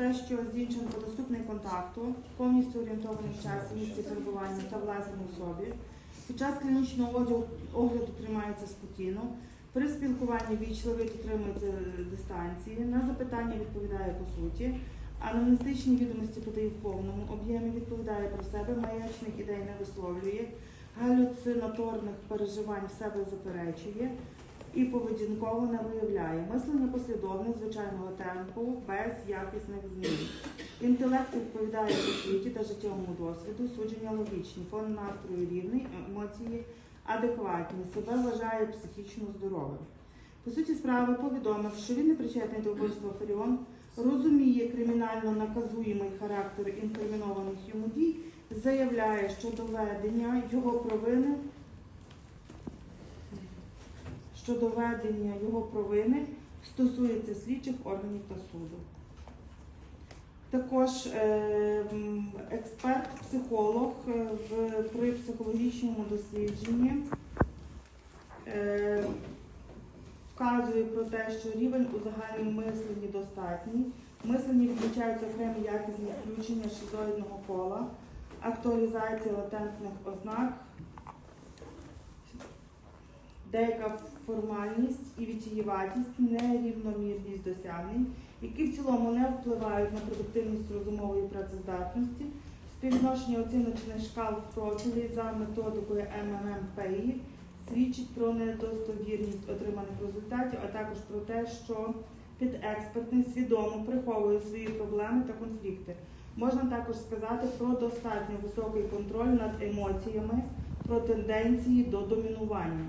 те, що Зінченко доступний контакту, повністю орієнтований в часі, місці перебування та власній особі. Під час клінічного огляду, тримається спокійно. При спілкуванні вічливий дотримується дистанції. На запитання відповідає по суті. Анамнестичні відомості подає в повному об'ємі, відповідає про себе, маячних ідей не висловлює, галюцинаторних переживань в себе заперечує і поведінково не виявляє. Мислення послідовне звичайного темпу без якісних змін. Інтелект відповідає освіті та життєвому досвіду, судження логічні, фон настрою рівний, емоції адекватні, себе вважає психічно здоровим. По суті справи повідомив, що він не причетний до вбивства Фаріон, розуміє кримінально наказуємий характер інкримінованих йому дій, заявляє, що доведення його провини що доведення його провини стосується слідчих органів та суду. Також е, експерт-психолог е, при психологічному дослідженні е, вказує про те, що рівень у загальному мисленні достатній. В Мисленні відмічаються окремі якісні включення шизоїдного кола, актуалізація латентних ознак, деяка формальність і відчаєватість, нерівномірність досягнень, які в цілому не впливають на продуктивність розумової працездатності, співвідношення оціночних шкал в профілі за методикою ММПІ свідчить про недостовірність отриманих результатів, а також про те, що підекспертний свідомо приховує свої проблеми та конфлікти. Можна також сказати про достатньо високий контроль над емоціями, про тенденції до домінування.